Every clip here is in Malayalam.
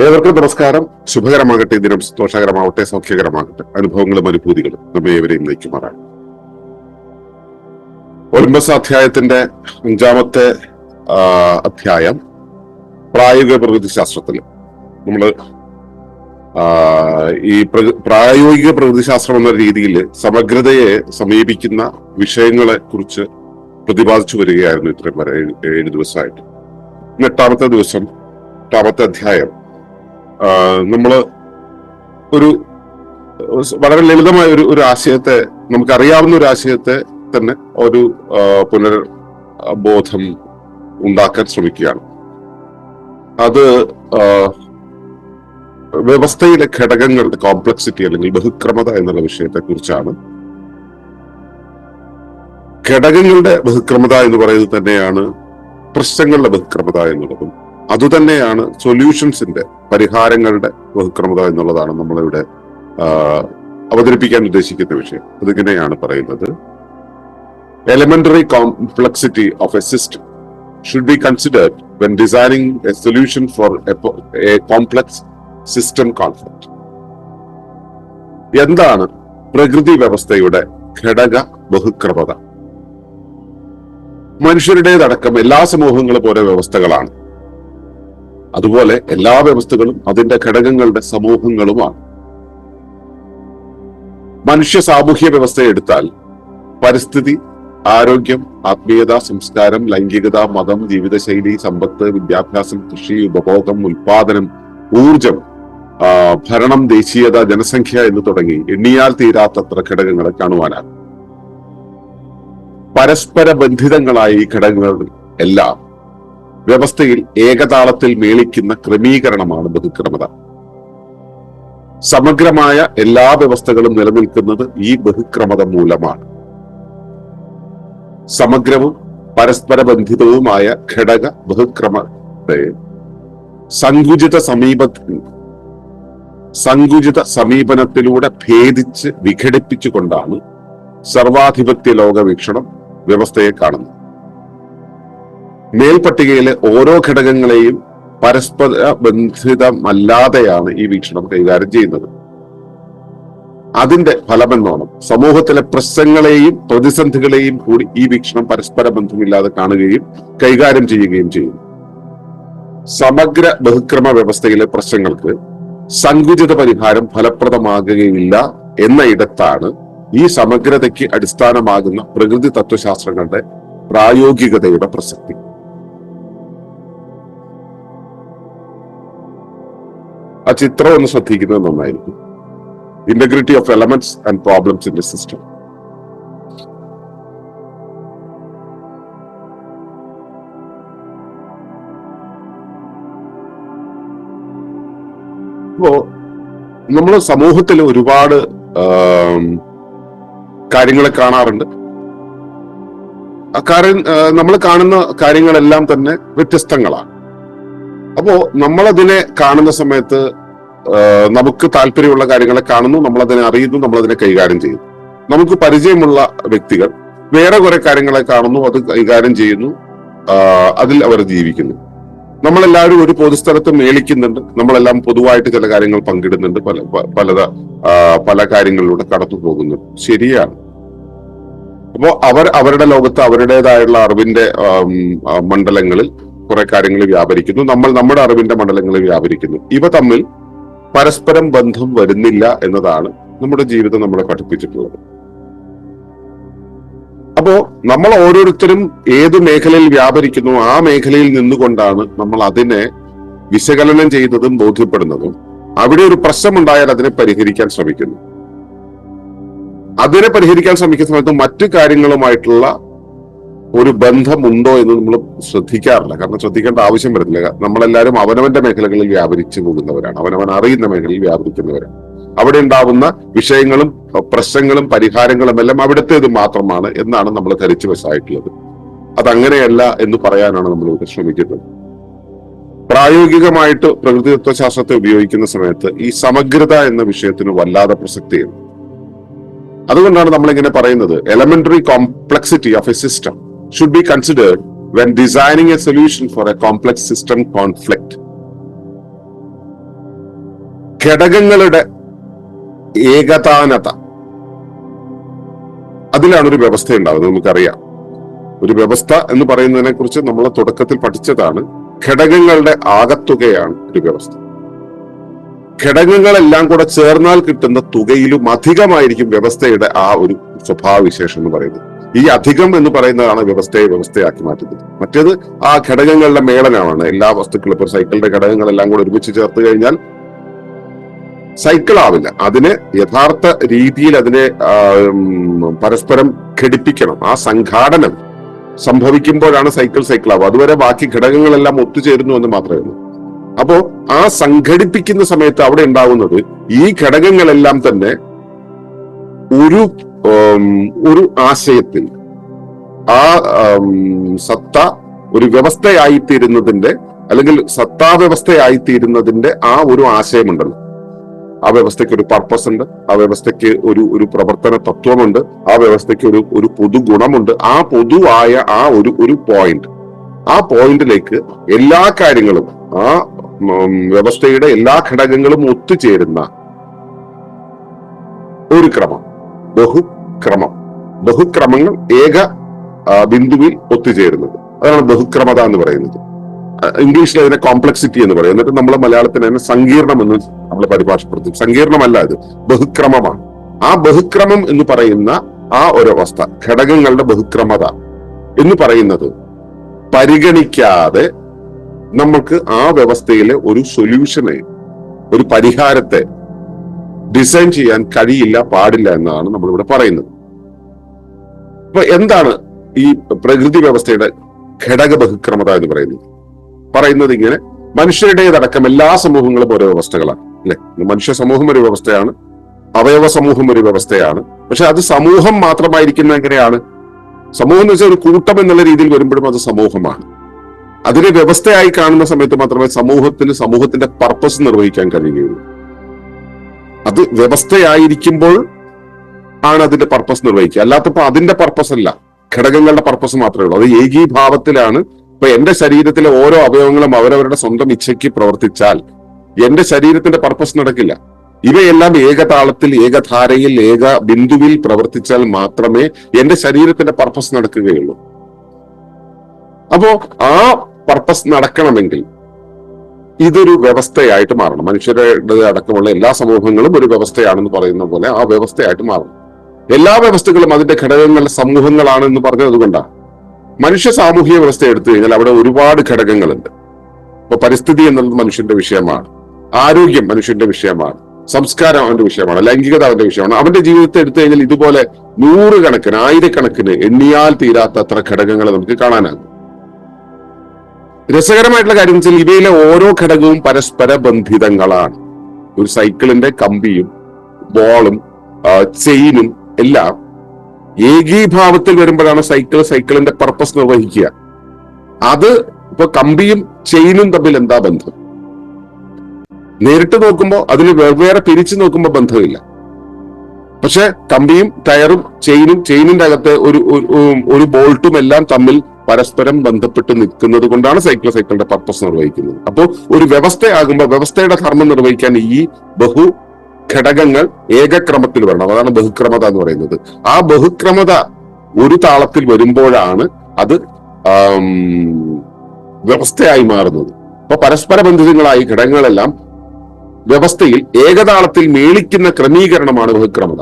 ഏവർക്കും നമസ്കാരം. ശുഭകരമാകട്ടെ. ദിനം സന്തോഷകരമാവട്ടെ സൗഖ്യകരമാകട്ടെ. അനുഭവങ്ങളും അനുഭൂതികളും നമ്മെ ഏവരെയും നയിക്കുമാറാണ് ഒളിമ്പസ് അധ്യായത്തിന്റെ അഞ്ചാമത്തെ അധ്യായം പ്രായോഗിക പ്രകൃതി ശാസ്ത്രത്തിൽ നമ്മൾ ഈ പ്ര- പ്രായോഗിക പ്രകൃതിശാസ്ത്രം എന്ന രീതിയിൽ സമഗ്രതയെ സമീപിക്കുന്ന വിഷയങ്ങളെ കുറിച്ച് പ്രതിപാദിച്ചു വരികയായിരുന്നു ഇത്രയും വരെ ഏഴ് ദിവസമായിട്ട്. എട്ടാമത്തെ ദിവസം എട്ടാമത്തെ അധ്യായം. ആ, നമ്മൾ ഒരു വളരെ ലളിതമായ ഒരു ഒരു ആശയത്തെ നമുക്കറിയാവുന്ന ഒരു ആശയത്തെ തന്നെ ഒരു പുനർബോധം ഉണ്ടാക്കാൻ ശ്രമിക്കുകയാണ്. അത് വ്യവസ്ഥയിലെ ഘടകങ്ങളുടെ കോംപ്ലക്സിറ്റി അല്ലെങ്കിൽ ബഹുക്രമത എന്നുള്ള വിഷയത്തെ കുറിച്ചാണ് ഘടകങ്ങളുടെ ബഹുക്രമത എന്ന് പറയുന്നത് തന്നെയാണ് പ്രശ്നങ്ങളുടെ ബഹുക്രമത എന്നുള്ളതും. അതുതന്നെയാണ് സൊല്യൂഷൻസിന്റെ പരിഹാരങ്ങളുടെ ബഹുക്രമത എന്നുള്ളതാണ് നമ്മളിവിടെ അവതരിപ്പിക്കാൻ ഉദ്ദേശിക്കുന്ന വിഷയം. അതിങ്ങനെയാണ് പറയുന്നത്. Elementary complexity of a system should be considered when designing a solution for a complex system concept എന്താണ് പ്രകൃതി വ്യവസ്ഥയുടെ ഘടക ബഹുക്രമത? മനുഷ്യരുടേതടക്കം എല്ലാ സമൂഹങ്ങളും പോലെ വ്യവസ്ഥകളാണ്. അതുപോലെ എല്ലാ വ്യവസ്ഥകളും അതിന്റെ ഘടകങ്ങളുടെ സമൂഹങ്ങളുമാണ്. മനുഷ്യ സാമൂഹ്യ വ്യവസ്ഥ എടുത്താൽ പരിസ്ഥിതി ആരോഗ്യം ആത്മീയത സംസ്കാരം ലൈംഗികത മതം ജീവിതശൈലി സമ്പത്ത് വിദ്യാഭ്യാസം കൃഷി ഉപഭോഗം ഉൽപാദനം ഊർജം ഭരണം ദേശീയത ജനസംഖ്യ എന്ന് തുടങ്ങി എണ്ണിയാൽ തീരാത്തത്ര ഘടകങ്ങളെ കാണുവാനാകും പരസ്പര ബന്ധിതങ്ങളായ ഈ ഘടകങ്ങൾ എല്ലാം വ്യവസ്ഥയിൽ ഏകതാളത്തിൽ മേളിക്കുന്ന ക്രമീകരണമാണ് ബഹുക്രമത. സമഗ്രമായ എല്ലാ വ്യവസ്ഥകളും നിലനിൽക്കുന്നത് ഈ ബഹുക്രമത മൂലമാണ്. സമഗ്രവും പരസ്പര ബന്ധിതവുമായ ഘടക ബഹുക്രമ സങ്കുചിത സമീപ സങ്കുചിത സമീപനത്തിലൂടെ ഭേദിച്ച് വിഘടിപ്പിച്ചുകൊണ്ടാണ് സർവാധിപത്യ ലോകവീക്ഷണം വ്യവസ്ഥയെ കാണുന്നത്. മേൽപ്പട്ടികയിലെ ഓരോ ഘടകങ്ങളെയും പരസ്പര ബന്ധിതമല്ലാതെയാണ് ഈ വീക്ഷണം കൈകാര്യം ചെയ്യുന്നത്. അതിന്റെ ഫലമെന്നോണം സമൂഹത്തിലെ പ്രശ്നങ്ങളെയും പ്രതിസന്ധികളെയും കൂടി ഈ വീക്ഷണം പരസ്പര ബന്ധമില്ലാതെ കാണുകയും കൈകാര്യം ചെയ്യുകയും ചെയ്യുന്നു സമഗ്ര ബഹുക്രമ വ്യവസ്ഥയിലെ പ്രശ്നങ്ങൾക്ക് സങ്കുചിത പരിഹാരം ഫലപ്രദമാകുകയില്ല എന്ന ഇടത്താണ് ഈ സമഗ്രതയ്ക്ക് അടിസ്ഥാനമാകുന്ന പ്രകൃതി തത്വശാസ്ത്രങ്ങളുടെ പ്രായോഗികതയുടെ പ്രസക്തി. ആ ചിത്രം ഒന്ന് ശ്രദ്ധിക്കുന്നത് നന്നായിരിക്കും. Integrity of elements and problems in the system അപ്പോ നമ്മൾ സമൂഹത്തിൽ ഒരുപാട് കാര്യങ്ങളെ കാണാറുണ്ട്. ആ കാര്യം നമ്മൾ കാണുന്ന കാര്യങ്ങളെല്ലാം തന്നെ വ്യത്യസ്തങ്ങളാണ്. അപ്പോ നമ്മളതിനെ കാണുന്ന സമയത്ത് നമുക്ക് താല്പര്യമുള്ള കാര്യങ്ങളെ കാണുന്നു നമ്മളതിനെ അറിയുന്നു നമ്മളതിനെ കൈകാര്യം ചെയ്യുന്നു. നമുക്ക് പരിചയമുള്ള വ്യക്തികൾ വേറെ കുറെ കാര്യങ്ങളെ കാണുന്നു അത് കൈകാര്യം ചെയ്യുന്നു അതിൽ അവർ ജീവിക്കുന്നു. നമ്മളെല്ലാവരും ഒരു പൊതുസ്ഥലത്ത് മേളിക്കുന്നുണ്ട് നമ്മളെല്ലാം പൊതുവായിട്ട് ചില കാര്യങ്ങൾ പങ്കിടുന്നുണ്ട് പല പലത പല കാര്യങ്ങളിലൂടെ കടന്നു പോകുന്നുണ്ട് ശരിയാണ്. അപ്പോ അവർ അവരുടെ ലോകത്ത് അവരുടേതായുള്ള അറിവിന്റെ മണ്ഡലങ്ങളിൽ കുറെ കാര്യങ്ങൾ വ്യാപരിക്കുന്നു. നമ്മൾ നമ്മുടെ അറിവിന്റെ മണ്ഡലങ്ങളിൽ വ്യാപരിക്കുന്നു. ഇവ തമ്മിൽ പരസ്പരം ബന്ധം വരുന്നില്ല എന്നതാണ് നമ്മുടെ ജീവിതം നമ്മളെ പഠിപ്പിച്ചിട്ടുള്ളത്. അപ്പോ നമ്മൾ ഓരോരുത്തരും ഏത് മേഖലയിൽ വ്യാപരിക്കുന്നു ആ മേഖലയിൽ നിന്നുകൊണ്ടാണ് നമ്മൾ അതിനെ വിശകലനം ചെയ്തതും ബോധ്യപ്പെടുന്നതും. അവിടെ ഒരു പ്രശ്നം ഉണ്ടായാൽ അതിനെ പരിഹരിക്കാൻ ശ്രമിക്കുന്നു. അതിനെ പരിഹരിക്കാൻ ശ്രമിക്കുന്ന സമയത്ത് മറ്റു കാര്യങ്ങളുമായിട്ടുള്ള ഒരു ബന്ധമുണ്ടോ എന്ന് നമ്മൾ ശ്രദ്ധിക്കാറില്ല. കാരണം ശ്രദ്ധിക്കേണ്ട ആവശ്യം വരുന്നില്ല നമ്മളെല്ലാവരും അവനവന്റെ മേഖലകളിൽ വ്യാപരിച്ചു പോകുന്നവരാണ്. അവനവൻ അറിയുന്ന മേഖലയിൽ വ്യാപരിക്കുന്നവരാണ്. അവിടെ ഉണ്ടാവുന്ന വിഷയങ്ങളും പ്രശ്നങ്ങളും പരിഹാരങ്ങളും എല്ലാം അവിടുത്തേത് മാത്രമാണ് എന്നാണ് നമ്മൾ ധരിച്ചു വശമായിട്ടുള്ളത്. അതങ്ങനെയല്ല എന്ന് പറയാനാണ് നമ്മൾ ഇവിടെ ശ്രമിക്കുന്നത്. പ്രായോഗികമായിട്ട് പ്രകൃതി തത്വശാസ്ത്രത്തെ ഉപയോഗിക്കുന്ന സമയത്ത് ഈ സമഗ്രത എന്ന വിഷയത്തിന് വല്ലാതെ പ്രസക്തിയുണ്ട്. അതുകൊണ്ടാണ് നമ്മൾ ഇങ്ങനെ പറയുന്നത് elementary complexity of a system should be considered when designing a solution for a complex system conflict. ഘടകങ്ങളുടെ ഏകതാനത. അതിലാണ് ഒരു വ്യവസ്ഥ ഉണ്ടാവുന്നത് നമുക്കറിയാം. ഒരു വ്യവസ്ഥ എന്ന് പറയുന്നതിനെ കുറിച്ച് നമ്മൾ തുടക്കത്തിൽ പഠിച്ചതാണ്. ഘടകങ്ങളുടെ ആകത്തുകയാണ് ഒരു വ്യവസ്ഥ. ഘടകങ്ങളെല്ലാം കൂടെ ചേർന്നാൽ കിട്ടുന്ന തുകയിലും അധികമായിരിക്കും വ്യവസ്ഥയുടെ ആ ഒരു സ്വഭാവവിശേഷം എന്ന് പറയുന്നത്. ഈ അധികം എന്ന് പറയുന്നതാണ് വ്യവസ്ഥയെ വ്യവസ്ഥയാക്കി മാറ്റുന്നത്. മറ്റേത് ആ ഘടകങ്ങളുടെ മേളനമാണ് എല്ലാ വസ്തുക്കളും ഇപ്പൊ സൈക്കിളിന്റെ ഘടകങ്ങളെല്ലാം കൂടെ ഒരുമിച്ച് ചേർത്ത് കഴിഞ്ഞാൽ സൈക്കിൾ ആവില്ല. അതിനെ യഥാർത്ഥ രീതിയിൽ അതിനെ പരസ്പരം ഘടിപ്പിക്കണം. ആ സംഘാടനം സംഭവിക്കുമ്പോഴാണ് സൈക്കിൾ സൈക്കിൾ ആവുക. അതുവരെ ബാക്കി ഘടകങ്ങളെല്ലാം ഒത്തുചേരുന്നു എന്ന് മാത്രമേ ഉള്ളൂ. അപ്പോ ആ സംഘടിപ്പിക്കുന്ന സമയത്ത് അവിടെ ഉണ്ടാകുന്നത് ഈ ഘടകങ്ങളെല്ലാം തന്നെ ഒരു ഒരു ആശയത്തിൽ ആ സത്ത ഒരു വ്യവസ്ഥയായിത്തീരുന്നതിന്റെ അല്ലെങ്കിൽ സത്താ വ്യവസ്ഥയായിത്തീരുന്നതിന്റെ ആ ഒരു ആശയമുണ്ടല്ലോ. ആ വ്യവസ്ഥയ്ക്ക് ഒരു പർപ്പസ് ഉണ്ട് ആ വ്യവസ്ഥയ്ക്ക് ഒരു ഒരു പ്രവർത്തന തത്വമുണ്ട് ആ വ്യവസ്ഥയ്ക്ക് ഒരു ഒരു പൊതു ഗുണമുണ്ട് ആ പൊതുവായ ആ ഒരു ഒരു പോയിന്റ് ആ പോയിന്റിലേക്ക് എല്ലാ കാര്യങ്ങളും ആ വ്യവസ്ഥയുടെ എല്ലാ ഘടകങ്ങളും ഒത്തുചേരുന്ന ഒരു ക്രമം. ബഹുക്രമം. ബഹുക്രമങ്ങൾ ഏക ബിന്ദുവിൽ ഒത്തുചേരുന്നത്. അതാണ് ബഹുക്രമത എന്ന് പറയുന്നത്. ഇംഗ്ലീഷിൽ അതിനെ കോംപ്ലക്സിറ്റി എന്ന് പറയും. എന്നിട്ട് നമ്മൾ മലയാളത്തിന് അതിനെ സങ്കീർണം എന്ന് നമ്മൾ പരിഭാഷപ്പെടുത്തും. സങ്കീർണമല്ല ഇത് ബഹുക്രമമാണ്. ആ ബഹുക്രമം എന്ന് പറയുന്ന ആ ഒരു അവസ്ഥ ഘടകങ്ങളുടെ ബഹുക്രമത എന്ന് പറയുന്നത് പരിഗണിക്കാതെ നമ്മൾക്ക് ആ വ്യവസ്ഥയിലെ ഒരു സൊല്യൂഷനെ ഒരു പരിഹാരത്തെ ഡിസൈൻ ചെയ്യാൻ കഴിയില്ല പാടില്ല എന്നാണ് നമ്മളിവിടെ പറയുന്നത്. അപ്പൊ എന്താണ് ഈ പ്രകൃതി വ്യവസ്ഥയുടെ ഘടക ബഹുക്രമത എന്ന് പറയുന്നത്? പറയുന്നത് ഇങ്ങനെ മനുഷ്യരുടേതടക്കം എല്ലാ സമൂഹങ്ങളും ഓരോ വ്യവസ്ഥകളാണ് അല്ലെ? മനുഷ്യ സമൂഹം ഒരു വ്യവസ്ഥയാണ് അവയവ സമൂഹം ഒരു വ്യവസ്ഥയാണ്. പക്ഷെ അത് സമൂഹം മാത്രമായിരിക്കുന്ന എങ്ങനെയാണ്? സമൂഹം എന്ന് വെച്ചാൽ ഒരു കൂട്ടം എന്നുള്ള രീതിയിൽ വരുമ്പോഴും അത് സമൂഹമാണ്. അതിനെ വ്യവസ്ഥയായി കാണുന്ന സമയത്ത് മാത്രമേ സമൂഹത്തിന് സമൂഹത്തിന്റെ പർപ്പസ് നിർവഹിക്കാൻ കഴിയുകയുള്ളൂ. അത് വ്യവസ്ഥയായിരിക്കുമ്പോൾ ആണ് അതിന്റെ പർപ്പസ് നിർവഹിക്കുക. അല്ലാത്തപ്പോ അതിന്റെ പർപ്പസ് അല്ല. ഘടകങ്ങളുടെ പർപ്പസ് മാത്രമേ ഉള്ളൂ. അത് ഏകീഭാവത്തിലാണ്. ഇപ്പൊ എന്റെ ശരീരത്തിലെ ഓരോ അവയവങ്ങളും അവരവരുടെ സ്വന്തം ഇച്ഛയ്ക്ക് പ്രവർത്തിച്ചാൽ എന്റെ ശരീരത്തിന്റെ പർപ്പസ് നടക്കില്ല. ഇവയെല്ലാം ഏകതാളത്തിൽ ഏകധാരയിൽ ഏക ബിന്ദുവിൽ പ്രവർത്തിച്ചാൽ മാത്രമേ എന്റെ ശരീരത്തിന്റെ പർപ്പസ് നടക്കുകയുള്ളൂ. അപ്പോ ആ പർപ്പസ് നടക്കണമെങ്കിൽ ഇതൊരു വ്യവസ്ഥയായിട്ട് മാറണം. മനുഷ്യരുടെ അടക്കമുള്ള എല്ലാ സമൂഹങ്ങളും ഒരു വ്യവസ്ഥയാണെന്ന് പറയുന്ന പോലെ ആ വ്യവസ്ഥയായിട്ട് മാറണം. എല്ലാ വ്യവസ്ഥകളും അതിന്റെ ഘടകങ്ങൾ സമൂഹങ്ങളാണ് എന്ന് പറഞ്ഞത് മനുഷ്യ സാമൂഹിക വ്യവസ്ഥ എടുത്തു കഴിഞ്ഞാൽ അവിടെ ഒരുപാട് ഘടകങ്ങളുണ്ട്. ഇപ്പൊ പരിസ്ഥിതി എന്നുള്ളത് മനുഷ്യന്റെ വിഷയമാണ്. ആരോഗ്യം മനുഷ്യന്റെ വിഷയമാണ്. സംസ്കാരം അവന്റെ വിഷയമാണ്. ലൈംഗികത അവന്റെ വിഷയമാണ്. അവന്റെ ജീവിതത്തെ എടുത്തു കഴിഞ്ഞാൽ ഇതുപോലെ നൂറുകണക്കിന് ആയിരക്കണക്കിന് എണ്ണിയാൽ തീരാത്ത അത്ര ഘടകങ്ങൾ നമുക്ക് കാണാനാകും. രസകരമായിട്ടുള്ള കാര്യം വെച്ചാൽ ഇവയിലെ ഓരോ ഘടകവും പരസ്പര ബന്ധിതങ്ങളാണ്. ഒരു സൈക്കിളിന്റെ കമ്പിയും ബോളും ചെയിനും എല്ലാം ഏകീഭാവത്തിൽ വരുമ്പോഴാണ് സൈക്കിൾ സൈക്കിളിന്റെ പർപ്പസ് നിർവഹിക്കുക. അത് ഇപ്പൊ കമ്പിയും ചെയിനും തമ്മിൽ എന്താ ബന്ധം? നേരിട്ട് നോക്കുമ്പോൾ അതിന് വെവ്വേറെ പിരിച്ചു നോക്കുമ്പോൾ ബന്ധമില്ല. പക്ഷെ കമ്പിയും ടയറും ചെയിനും ചെയിനിന്റെ അകത്ത് ഒരു- ഒരു ബോൾട്ടും എല്ലാം തമ്മിൽ പരസ്പരം ബന്ധപ്പെട്ട് നിൽക്കുന്നത് കൊണ്ടാണ് സൈക്കിൾ സൈക്കിളിന്റെ പർപ്പസ് നിർവഹിക്കുന്നത്. അപ്പോൾ ഒരു വ്യവസ്ഥയാകുമ്പോൾ വ്യവസ്ഥയുടെ ധർമ്മം നിർവഹിക്കാൻ ഈ ബഹു ഘടകങ്ങൾ ഏകക്രമത്തിൽ വരണം. അതാണ് ബഹുക്രമത എന്ന് പറയുന്നത്. ആ ബഹുക്രമത ഒരു താളത്തിൽ വരുമ്പോഴാണ് അത് വ്യവസ്ഥയായി മാറുന്നത്. അപ്പൊ പരസ്പര ബന്ധിതങ്ങളായി ഘടകങ്ങളെല്ലാം വ്യവസ്ഥയിൽ ഏകതാളത്തിൽ മേളിക്കുന്ന ക്രമീകരണമാണ് ബഹുക്രമത.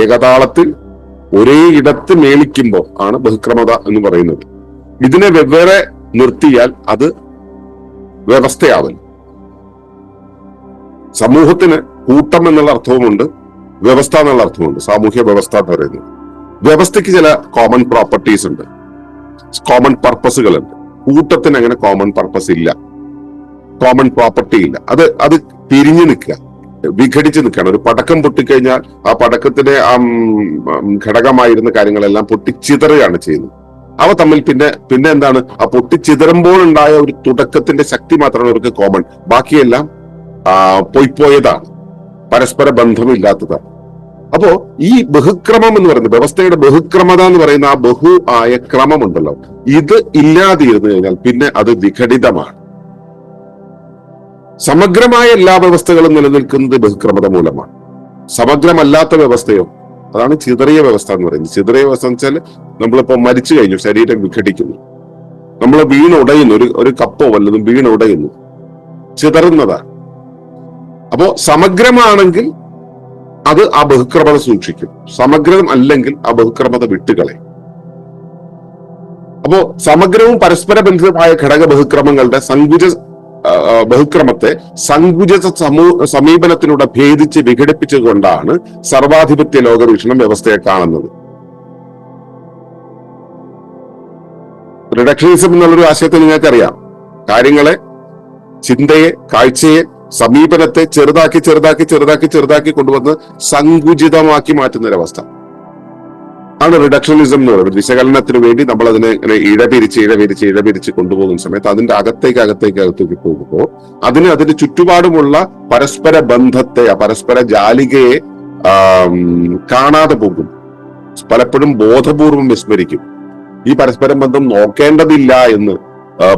ഏകതാളത്തിൽ ഒരേ ഇടത്ത് മേളിക്കുമ്പോൾ ആണ് ബഹുക്രമത എന്ന് പറയുന്നത്. ഇതിനെ വെവ്വേറെ നിർത്തിയാൽ അത് വ്യവസ്ഥയാവൽ. സമൂഹത്തിന് കൂട്ടം എന്നുള്ള അർത്ഥവുമുണ്ട് വ്യവസ്ഥ എന്നുള്ള അർത്ഥമുണ്ട് സാമൂഹ്യ വ്യവസ്ഥ എന്ന് പറയുന്നത്. വ്യവസ്ഥയ്ക്ക് ചില കോമൺ പ്രോപ്പർട്ടീസ് ഉണ്ട്. കോമൺ പർപ്പസുകൾ ഉണ്ട് കൂട്ടത്തിന് അങ്ങനെ കോമൺ പർപ്പസ് ഇല്ല. കോമൺ പ്രോപ്പർട്ടി ഇല്ല. അത് അത് പിരിഞ്ഞു നിൽക്കുക. വിഘടിച്ച് നിൽക്കുകയാണ്. ഒരു പടക്കം പൊട്ടിക്കഴിഞ്ഞാൽ ആ പടക്കത്തിന്റെ ആ ഘടകമായിരുന്ന കാര്യങ്ങളെല്ലാം പൊട്ടിച്ചിതറുകയാണ് ചെയ്യുന്നത്. അവ തമ്മിൽ പിന്നെ പിന്നെ എന്താണ്? ആ പൊട്ടിച്ചിതറുമ്പോൾ ഉണ്ടായ ഒരു തുടക്കത്തിന്റെ ശക്തി മാത്രമാണ് അവർക്ക് കോമൺ ബാക്കിയെല്ലാം ആ പൊയ്പോയതാണ്. പരസ്പര ബന്ധമില്ലാത്തതാണ്. അപ്പോ ഈ ബഹുക്രമം എന്ന് പറയുന്നത് വ്യവസ്ഥയുടെ ബഹുക്രമത എന്ന് പറയുന്ന ആ ബഹു ആയ ക്രമമുണ്ടല്ലോ. ഇത് ഇല്ലാതിരുന്നു കഴിഞ്ഞാൽ പിന്നെ അത് വിഘടിതമാണ്. സമഗ്രമായ എല്ലാ വ്യവസ്ഥകളും നിലനിൽക്കുന്നത് ബഹുക്രമത മൂലമാണ്. സമഗ്രമല്ലാത്ത വ്യവസ്ഥയോ അതാണ് ചിതറിയ വ്യവസ്ഥ എന്ന് പറയുന്നത്. ചിതറിയ വ്യവസ്ഥ എന്ന് വെച്ചാൽ നമ്മളിപ്പോ മരിച്ചു കഴിഞ്ഞു ശരീരം വിഘടിക്കുന്നു. നമ്മൾ വീണുടയുന്നു ഒരു ഒരു കപ്പോ വല്ലതും വീണുടയുന്നു. ചിതറുന്നതാണ്. അപ്പോ സമഗ്രമാണെങ്കിൽ അത് ആ ബഹുക്രമത സൂക്ഷിക്കും. സമഗ്രം അല്ലെങ്കിൽ ആ ബഹുക്രമത വിട്ടുകളെ. അപ്പോ സമഗ്രവും പരസ്പര ബന്ധിതമായ ഘടക ബഹുക്രമങ്ങളുടെ സങ്കുച ബഹുക്രമത്തെ സങ്കുചിത സമൂഹ സമീപനത്തിലൂടെ ഭേദിച്ച് വിഘടിപ്പിച്ചുകൊണ്ടാണ് സർവാധിപത്യ ലോകവീക്ഷണം വ്യവസ്ഥയെ കാണുന്നത്. റിഡക്ഷനിസം എന്നുള്ളൊരു ആശയത്തെ നിങ്ങൾക്കറിയാം. കാര്യങ്ങളെ ചിന്തയെ കാഴ്ചയെ സമീപനത്തെ ചെറുതാക്കി ചെറുതാക്കി ചെറുതാക്കി ചെറുതാക്കി കൊണ്ടുവന്ന് സങ്കുചിതമാക്കി മാറ്റുന്ന ഒരവസ്ഥ ആണ് റിഡക്ഷനിസം എന്ന് പറയുന്നത്. വിശകലനത്തിന് വേണ്ടി നമ്മൾ അതിനെ ഇങ്ങനെ ഇഴപിരിച്ച് ഇഴപിരിച്ച് ഇഴപിരിച്ച് കൊണ്ടുപോകുന്ന സമയത്ത് അതിന്റെ അകത്തേക്ക് അകത്തേക്ക് അകത്തേക്ക് പോകുമ്പോൾ അതിന് അതിന്റെ ചുറ്റുപാടുമുള്ള പരസ്പര ബന്ധത്തെ ആ പരസ്പര ജാലികയെ കാണാതെ പോകും. പലപ്പോഴും ബോധപൂർവം വിസ്മരിക്കും. ഈ പരസ്പരം ബന്ധം നോക്കേണ്ടതില്ല എന്ന്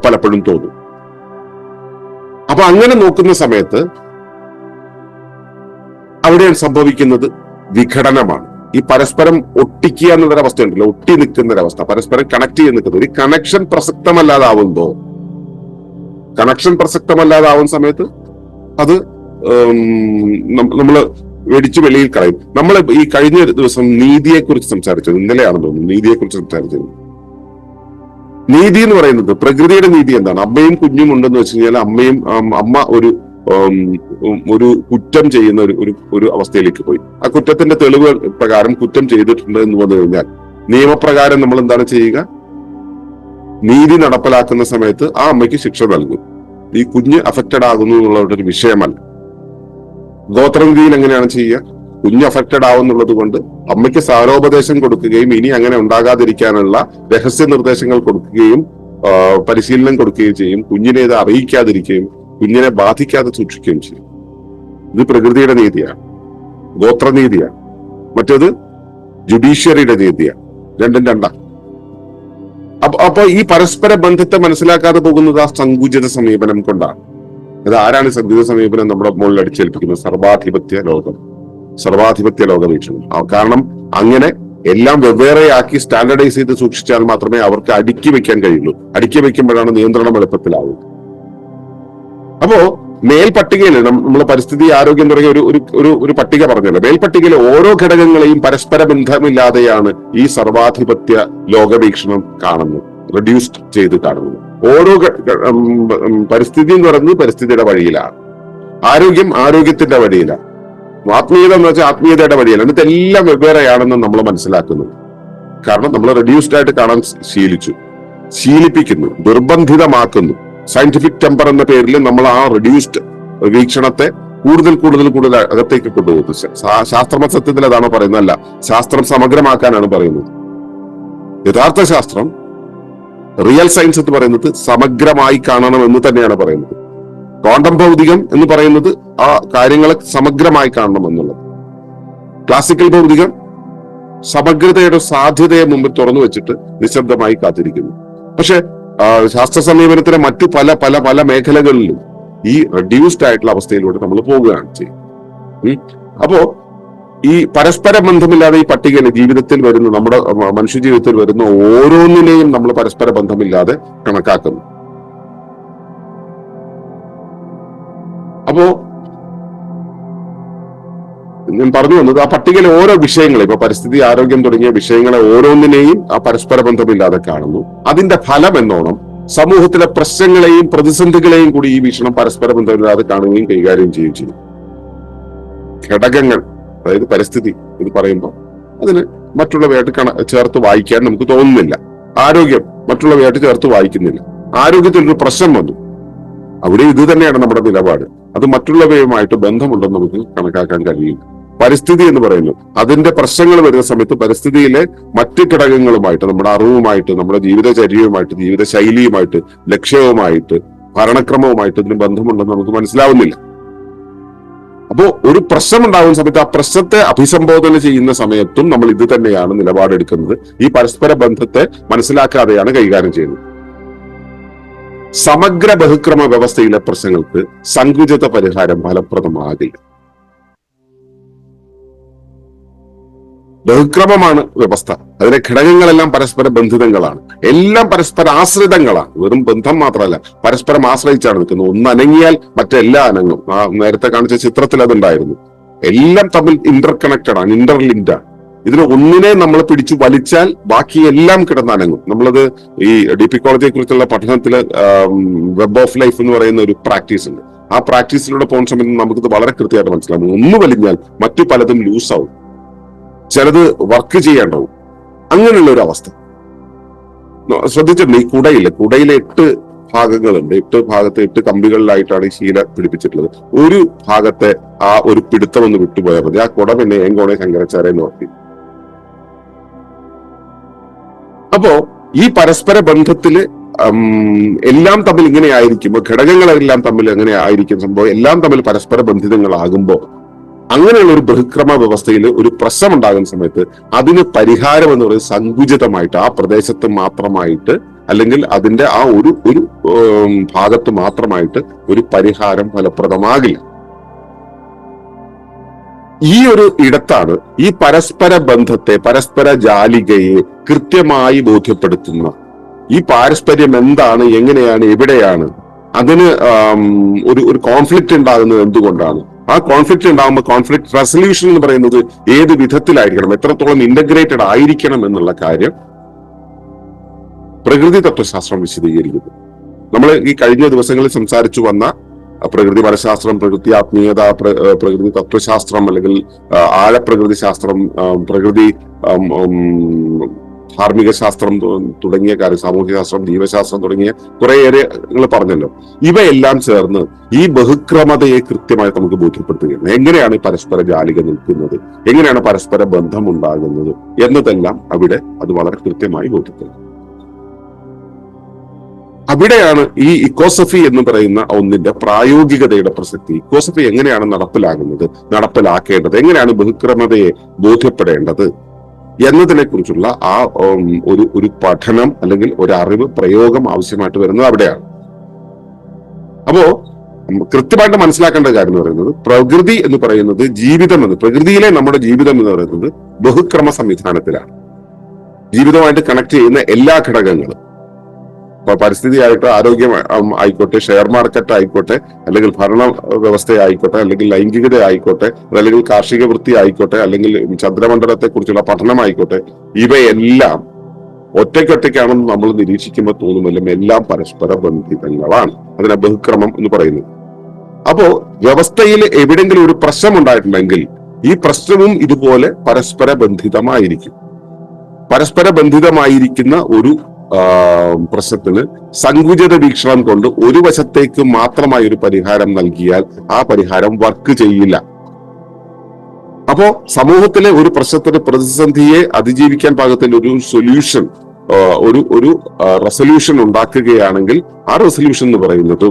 പലപ്പോഴും തോന്നും. അപ്പൊ അങ്ങനെ നോക്കുന്ന സമയത്ത് അവിടെ സംഭവിക്കുന്നത് വിഘടനമാണ്. ഈ പരസ്പരം ഒട്ടിക്കുക എന്നുള്ളൊരവസ്ഥ ഉണ്ടല്ലോ ഒട്ടി നിൽക്കുന്ന ഒരവസ്ഥ പരസ്പരം കണക്ട് ചെയ്ത് നിൽക്കുന്നത്. ഒരു കണക്ഷൻ പ്രസക്തമല്ലാതാവുമ്പോ കണക്ഷൻ പ്രസക്തമല്ലാതാവുന്ന സമയത്ത് അത് നമ്മൾ വെടിച്ചു വെളിയിൽ കളയും. നമ്മൾ ഈ കഴിഞ്ഞ ദിവസം നീതിയെ കുറിച്ച് സംസാരിച്ചത്. ഇന്നലെയാണെന്ന് തോന്നുന്നു. നീതിയെ കുറിച്ച് സംസാരിച്ചത്. നീതി എന്ന് പറയുന്നത് പ്രകൃതിയുടെ നീതി എന്താണ്? അമ്മയും കുഞ്ഞും ഉണ്ടെന്ന് വെച്ച് കഴിഞ്ഞാൽ അമ്മയും അമ്മ ഒരു ഒരു കുറ്റം ചെയ്യുന്ന ഒരു ഒരു അവസ്ഥയിലേക്ക് പോയി. ആ കുറ്റത്തിന്റെ തെളിവുകൾ പ്രകാരം കുറ്റം ചെയ്തിട്ടുണ്ട് എന്ന് പറഞ്ഞു കഴിഞ്ഞാൽ നിയമപ്രകാരം നമ്മൾ എന്താണ് ചെയ്യുക? നീതി നടപ്പിലാക്കുന്ന സമയത്ത് ആ അമ്മയ്ക്ക് ശിക്ഷ നൽകും. ഈ കുഞ്ഞ് അഫക്റ്റഡ് ആകുന്നു എന്നുള്ള ഒരു വിഷയമല്ല. ഗോത്രനിധിയിൽ എങ്ങനെയാണ് ചെയ്യുക? കുഞ്ഞ് അഫക്റ്റഡ് ആവുന്നുള്ളത് കൊണ്ട് അമ്മയ്ക്ക് സാരോപദേശം കൊടുക്കുകയും ഇനി അങ്ങനെ ഉണ്ടാകാതിരിക്കാനുള്ള രഹസ്യ നിർദ്ദേശങ്ങൾ കൊടുക്കുകയും പരിശീലനം കൊടുക്കുകയും ചെയ്യും. കുഞ്ഞിനെ ഇത് അറിയിക്കാതിരിക്കുകയും കുഞ്ഞിനെ ബാധിക്കാതെ സൂക്ഷിക്കുകയും ചെയ്യും. ഇത് പ്രകൃതിയുടെ നീതിയാണ്. ഗോത്രനീതിയാണ് മറ്റേത് ജുഡീഷ്യറിയുടെ നീതിയാണ് രണ്ടും രണ്ടാ. അപ്പൊ ഈ പരസ്പര ബന്ധത്തെ മനസ്സിലാക്കാതെ പോകുന്നത് ആ സങ്കുചിത സമീപനം കൊണ്ടാണ്. അത് ആരാണ് സങ്കുചിത സമീപനം നമ്മുടെ മുകളിൽ അടിച്ചേൽപ്പിക്കുന്നത്? സർവാധിപത്യ ലോകം. സർവാധിപത്യ ലോക വീക്ഷണം. കാരണം അങ്ങനെ എല്ലാം വെവ്വേറെയാക്കി സ്റ്റാൻഡർഡൈസ് ചെയ്ത് സൂക്ഷിച്ചാൽ മാത്രമേ അവർക്ക് അടുക്കി വെക്കാൻ കഴിയുള്ളൂ. അടുക്കി വെക്കുമ്പോഴാണ് നിയന്ത്രണം എളുപ്പത്തിലാവുക. അപ്പോ മേൽപട്ടികയിൽ നമ്മൾ പരിസ്ഥിതി ആരോഗ്യം തുടങ്ങിയ ഒരു ഒരു ഒരു പട്ടിക പറഞ്ഞല്ലോ. മേൽപട്ടികയിലെ ഓരോ ഘടകങ്ങളെയും പരസ്പര ബന്ധമില്ലാതെയാണ് ഈ സർവാധിപത്യ ലോകവീക്ഷണം കാണുന്നത് റെഡ്യൂസ്ഡ് ചെയ്ത് കാണുന്നത്. ഓരോ പരിസ്ഥിതി എന്ന് പറയുന്നത് പരിസ്ഥിതിയുടെ വഴിയിലാണ്. ആരോഗ്യം ആരോഗ്യത്തിന്റെ വഴിയിലാണ്. ആത്മീയത എന്ന് വെച്ചാൽ ആത്മീയതയുടെ വഴിയിലാണ്. എന്നിട്ട് എല്ലാം വെവ്വേറെയാണെന്ന് നമ്മൾ മനസ്സിലാക്കുന്നു. കാരണം നമ്മൾ റെഡ്യൂസ്ഡ് ആയിട്ട് കാണാൻ ശീലിച്ചു. ശീലിപ്പിക്കുന്നു. നിർബന്ധിതമാക്കുന്നു. സയന്റിഫിക് ടെമ്പർ എന്ന പേരിൽ നമ്മൾ ആ റെഡ്യൂസ്ഡ് വീക്ഷണത്തെ കൂടുതൽ കൂടുതൽ കൂടുതൽ അകത്തേക്ക് കൊണ്ടുപോകുന്നു ശാ- ശാസ്ത്രമ സത്യത്തിൽ അതാണ് പറയുന്നത്. അല്ല ശാസ്ത്രം സമഗ്രമാക്കാനാണ് പറയുന്നത്. യഥാർത്ഥ ശാസ്ത്രം റിയൽ സയൻസ് എന്ന് പറയുന്നത് സമഗ്രമായി കാണണം എന്ന് തന്നെയാണ് പറയുന്നത്. ക്വാണ്ടം ഭൗതികം എന്ന് പറയുന്നത് ആ കാര്യങ്ങളെ സമഗ്രമായി കാണണം എന്നുള്ളത്. ക്ലാസിക്കൽ ഭൗതികം സമഗ്രതയുടെ സാധ്യതയെ മുമ്പിൽ തുറന്നു വെച്ചിട്ട് നിശബ്ദമായി കാത്തിരിക്കുന്നു. പക്ഷെ ശാസ്ത്ര സമീപനത്തിലെ മറ്റു പല പല പല മേഖലകളിലും ഈ റെഡ്യൂസ്ഡ് ആയിട്ടുള്ള അവസ്ഥയിലൂടെ നമ്മൾ പോവുകയാണ് ചെയ്യുന്നത്. അപ്പോ ഈ പരസ്പര ബന്ധമില്ലാതെ ഈ പട്ടികയിൽ ജീവിതത്തിൽ വരുന്ന നമ്മുടെ മനുഷ്യ ജീവിതത്തിൽ വരുന്ന ഓരോന്നിനെയും നമ്മൾ പരസ്പര ബന്ധമില്ലാതെ കണക്കാക്കുന്നു. അപ്പോ ഞാൻ പറഞ്ഞു വന്നത് ആ പട്ടികയിലെ ഓരോ വിഷയങ്ങളെ ഇപ്പൊ പരിസ്ഥിതി ആരോഗ്യം തുടങ്ങിയ വിഷയങ്ങളെ ഓരോന്നിനെയും ആ പരസ്പര ബന്ധമില്ലാതെ കാണുന്നു. അതിന്റെ ഫലം എന്നോണം സമൂഹത്തിലെ പ്രശ്നങ്ങളെയും പ്രതിസന്ധികളെയും കൂടി ഈ വീക്ഷണം പരസ്പര ബന്ധമില്ലാതെ കാണുകയും കൈകാര്യം ചെയ്യുകയും ചെയ്യും. ഘടകങ്ങൾ അതായത് പരിസ്ഥിതി എന്ന് പറയുമ്പോൾ അതിന് മറ്റുള്ളവയായിട്ട് കണ ചേർത്ത് വായിക്കാൻ നമുക്ക് തോന്നുന്നില്ല. ആരോഗ്യം മറ്റുള്ളവയായിട്ട് ചേർത്ത് വായിക്കുന്നില്ല. ആരോഗ്യത്തിൽ ഒരു പ്രശ്നം വന്നു. അവിടെ ഇത് തന്നെയാണ് നമ്മുടെ നിലപാട്. അത് മറ്റുള്ളവയുമായിട്ട് ബന്ധമുണ്ടെന്ന് നമുക്ക് കണക്കാക്കാൻ കഴിയും പരിസ്ഥിതി എന്ന് പറയുന്നു. അതിന്റെ പ്രശ്നങ്ങൾ വരുന്ന സമയത്ത് പരിസ്ഥിതിയിലെ മറ്റു ഘടകങ്ങളുമായിട്ട് നമ്മുടെ അറിവുമായിട്ട് നമ്മുടെ ജീവിതചര്യവുമായിട്ട് ജീവിതശൈലിയുമായിട്ട് ലക്ഷ്യവുമായിട്ട് ഭരണക്രമവുമായിട്ട് ഇതിന് ബന്ധമുണ്ടെന്ന് നമുക്ക് മനസ്സിലാവുന്നില്ല. അപ്പോ ഒരു പ്രശ്നം ഉണ്ടാകുന്ന സമയത്ത് ആ പ്രശ്നത്തെ അഭിസംബോധന ചെയ്യുന്ന സമയത്തും നമ്മൾ ഇത് തന്നെയാണ് നിലപാടെടുക്കുന്നത്. ഈ പരസ്പര ബന്ധത്തെ മനസ്സിലാക്കാതെയാണ് കൈകാര്യം ചെയ്യുന്നത്. സമഗ്ര ബഹുക്രമ വ്യവസ്ഥയിലെ പ്രശ്നങ്ങൾക്ക് സങ്കുചിത പരിഹാരം ഫലപ്രദമാകില്ല. ബഹുക്രമമാണ് വ്യവസ്ഥ. അതിലെ ഘടകങ്ങളെല്ലാം പരസ്പര ബന്ധിതങ്ങളാണ്. എല്ലാം പരസ്പര ആശ്രിതങ്ങളാണ്. വെറും ബന്ധം മാത്രമല്ല പരസ്പരം ആശ്രയിച്ചാണ് നിൽക്കുന്നത്. ഒന്ന് അനങ്ങിയാൽ മറ്റെല്ലാ അനങ്ങും. ആ നേരത്തെ കാണിച്ച ചിത്രത്തിൽ അതുണ്ടായിരുന്നു. എല്ലാം തമ്മിൽ ഇന്റർ കണക്റ്റഡ് ആണ് ഇന്റർലിങ്ക്ഡ് ആണ്. ഇതിന് ഒന്നിനെ നമ്മൾ പിടിച്ചു വലിച്ചാൽ ബാക്കി എല്ലാം കിടന്ന് അനങ്ങും. നമ്മളത് ഈ ഡിപ്പിക്കോളജിയെ കുറിച്ചുള്ള പഠനത്തിൽ വെബ് ഓഫ് ലൈഫ് എന്ന് പറയുന്ന ഒരു പ്രാക്ടീസ് ഉണ്ട്. ആ പ്രാക്ടീസിലൂടെ പോകുന്ന സമയത്ത് നമുക്കിത് വളരെ കൃത്യമായിട്ട് മനസ്സിലാവും ഒന്ന് വലിഞ്ഞാൽ മറ്റു പലതും ലൂസ് ആവും. ചിലത് വർക്ക് ചെയ്യാണ്ടാവും അങ്ങനെയുള്ള ഒരു അവസ്ഥ ശ്രദ്ധിച്ചിട്ടുണ്ട് ഈ കുടയിൽ കുടയിലെ എട്ട് ഭാഗങ്ങളുണ്ട്. എട്ട് ഭാഗത്ത് എട്ട് കമ്പികളിലായിട്ടാണ് ഈ ശീല പിടിപ്പിച്ചിട്ടുള്ളത്. ഒരു ഭാഗത്തെ ആ ഒരു പിടുത്തം ഒന്ന് വിട്ടുപോയാൽ മതി. ആ കുട പിന്നെ എങ്കോണെ ശങ്കരാചാര്യ നോക്കി. അപ്പോ ഈ പരസ്പര ബന്ധത്തിൽ എല്ലാം തമ്മിൽ ഇങ്ങനെ ആയിരിക്കുമ്പോൾ ഘടകങ്ങളെല്ലാം തമ്മിൽ അങ്ങനെ ആയിരിക്കും സംഭവം എല്ലാം തമ്മിൽ പരസ്പര ബന്ധിതങ്ങളാകുമ്പോൾ അങ്ങനെയുള്ള ഒരു ബഹുക്രമ വ്യവസ്ഥയിൽ ഒരു പ്രശ്നം ഉണ്ടാകുന്ന സമയത്ത് അതിന് പരിഹാരം എന്ന് പറയുന്നത് സങ്കുചിതമായിട്ട് ആ പ്രദേശത്ത് മാത്രമായിട്ട് അല്ലെങ്കിൽ അതിന്റെ ആ ഒരു ഒരു ഭാഗത്ത് മാത്രമായിട്ട് ഒരു പരിഹാരം ഫലപ്രദമാകില്ല. ഈ ഒരു ഇടത്താണ് ഈ പരസ്പര ബന്ധത്തെ പരസ്പര ജാലികയെ കൃത്യമായി ബോധ്യപ്പെടുത്തുന്ന ഈ പാരസ്പര്യം എന്താണ് എങ്ങനെയാണ് എവിടെയാണ് അതിന് ഒരു ഒരു കോൺഫ്ലിക്റ്റ് ഉണ്ടാകുന്നത് എന്തുകൊണ്ടാണ്? ആ കോൺഫ്ലിക്റ്റ് ഉണ്ടാകുമ്പോൾ കോൺഫ്ലിക്ട് റെസൊല്യൂഷൻ എന്ന് പറയുന്നത് ഏത് വിധത്തിലായിരിക്കണം? എത്രത്തോളം ഇന്റഗ്രേറ്റഡ് ആയിരിക്കണം എന്നുള്ള കാര്യം പ്രകൃതി തത്വശാസ്ത്രം വിശദീകരിക്കുന്നു. നമ്മൾ ഈ കഴിഞ്ഞ ദിവസങ്ങളിൽ സംസാരിച്ചു വന്ന പ്രകൃതി മനഃശാസ്ത്രം പ്രകൃതി ആത്മീയത പ്രകൃതി തത്വശാസ്ത്രം അല്ലെങ്കിൽ ആഴപ്രകൃതി ശാസ്ത്രം പ്രകൃതി ധാർമ്മിക ശാസ്ത്രം തുടങ്ങിയ കാര്യം സാമൂഹ്യ ശാസ്ത്രം ജീവശാസ്ത്രം തുടങ്ങിയ കുറേയേറെ നിങ്ങൾ പറഞ്ഞല്ലോ. ഇവയെല്ലാം ചേർന്ന് ഈ ബഹുക്രമതയെ കൃത്യമായി നമുക്ക് ബോധ്യപ്പെടുത്തുകയാണ്. എങ്ങനെയാണ് പരസ്പര ജാലിക നിൽക്കുന്നത്? എങ്ങനെയാണ് പരസ്പര ബന്ധം ഉണ്ടാകുന്നത് എന്നതെല്ലാം അവിടെ അത് വളരെ കൃത്യമായി ബോധ്യപ്പെടുന്നു അവിടെയാണ് ഈ ഇക്കോസഫി എന്ന് പറയുന്ന ഒന്നിന്റെ പ്രായോഗികതയുടെ പ്രസക്തി. ഇക്കോസഫി എങ്ങനെയാണ് നടപ്പിലാകുന്നത്? നടപ്പിലാക്കേണ്ടത്? എങ്ങനെയാണ് ബഹുക്രമതയെ ബോധ്യപ്പെടേണ്ടത്? എന്നതിനെ കുറിച്ചുള്ള ആ ഒരു ഒരു പഠനം അല്ലെങ്കിൽ ഒരു അറിവ് പ്രയോഗം ആവശ്യമായിട്ട് വരുന്നത് അവിടെയാണ്. അപ്പോ കൃത്യമായിട്ട് മനസ്സിലാക്കേണ്ട കാര്യം എന്ന് പറയുന്നത് പ്രകൃതി എന്ന് പറയുന്നത് ജീവിതം എന്ന് പ്രകൃതിയിലെ നമ്മുടെ ജീവിതം എന്ന് പറയുന്നത് ബഹുക്രമ സംവിധാനത്തിലാണ് ജീവിതമായിട്ട് കണക്ട് ചെയ്യുന്ന എല്ലാ ഘടകങ്ങളും. ഇപ്പൊ പരിസ്ഥിതിയായിട്ട് ആരോഗ്യം ആയിക്കോട്ടെ ഷെയർ മാർക്കറ്റ് ആയിക്കോട്ടെ അല്ലെങ്കിൽ ഭരണ വ്യവസ്ഥ ആയിക്കോട്ടെ അല്ലെങ്കിൽ ലൈംഗികത ആയിക്കോട്ടെ അല്ലെങ്കിൽ കാർഷിക വൃത്തി ആയിക്കോട്ടെ അല്ലെങ്കിൽ ചന്ദ്രമണ്ഡലത്തെ കുറിച്ചുള്ള പഠനമായിക്കോട്ടെ ഇവയെല്ലാം ഒറ്റയ്ക്കൊറ്റയ്ക്കാണെന്ന് നമ്മൾ നിരീക്ഷിക്കുമ്പോൾ തോന്നുമല്ലോ എല്ലാം പരസ്പര ബന്ധിതങ്ങളാണ്. അതിനെ ബഹുക്രമം എന്ന് പറയുന്നത്. അപ്പോ വ്യവസ്ഥയിൽ എവിടെങ്കിലും ഒരു പ്രശ്നം ഉണ്ടായിട്ടുണ്ടെങ്കിൽ ഈ പ്രശ്നവും ഇതുപോലെ പരസ്പര ബന്ധിതമായിരിക്കും. പരസ്പര ബന്ധിതമായിരിക്കുന്ന ഒരു പ്രശ്നത്തിന് സങ്കുചിത വീക്ഷണം കൊണ്ട് ഒരു വശത്തേക്ക് മാത്രമായി ഒരു പരിഹാരം നൽകിയാൽ ആ പരിഹാരം വർക്ക് ചെയ്യില്ല. അപ്പോ സമൂഹത്തിലെ ഒരു പ്രശ്നത്തിന് പ്രതിസന്ധിയെ അതിജീവിക്കാൻ പാകത്തിൽ ഒരു സൊല്യൂഷൻ ഒരു ഒരു റെസൊല്യൂഷൻ ഉണ്ടാക്കുകയാണെങ്കിൽ ആ റെസൊല്യൂഷൻ എന്ന് പറയുന്നത്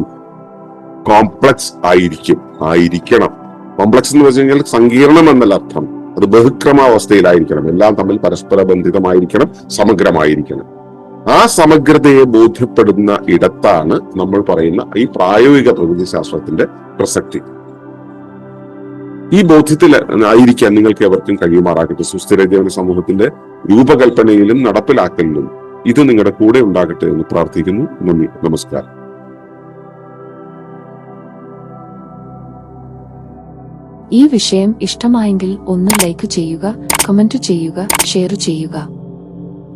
കോംപ്ലക്സ് ആയിരിക്കും ആയിരിക്കണം. കോംപ്ലക്സ് എന്ന് വെച്ച് കഴിഞ്ഞാൽ സങ്കീർണം എന്നല്ല അർത്ഥം. അത് ബഹുക്രമാവസ്ഥയിലായിരിക്കണം. എല്ലാം തമ്മിൽ പരസ്പര ബന്ധിതമായിരിക്കണം സമഗ്രമായിരിക്കണം. ആ സമഗ്രതയെ ബോധ്യപ്പെടുന്ന ഇടത്താണ് നമ്മൾ പറയുന്ന ഈ പ്രായോഗിക പ്രകൃതി ശാസ്ത്രത്തിന്റെ പ്രസക്തി. ഈ ബോധ്യത്തിൽ ആയിരിക്കാൻ നിങ്ങൾക്ക് എവർക്കും കഴിയുമാറാകട്ടെ. സുസ്ഥിര ജീവന സമൂഹത്തിന്റെ രൂപകൽപ്പനയിലും നടപ്പിലാക്കലിലും ഇത് നിങ്ങളുടെ കൂടെ ഉണ്ടാകട്ടെ എന്ന് പ്രാർത്ഥിക്കുന്നു. നന്ദി. നമസ്കാരം. ഈ വിഷയം ഇഷ്ടമായെങ്കിൽ ഒന്ന് ലൈക്ക് ചെയ്യുക കമന്റ് ചെയ്യുക ഷെയർ ചെയ്യുക.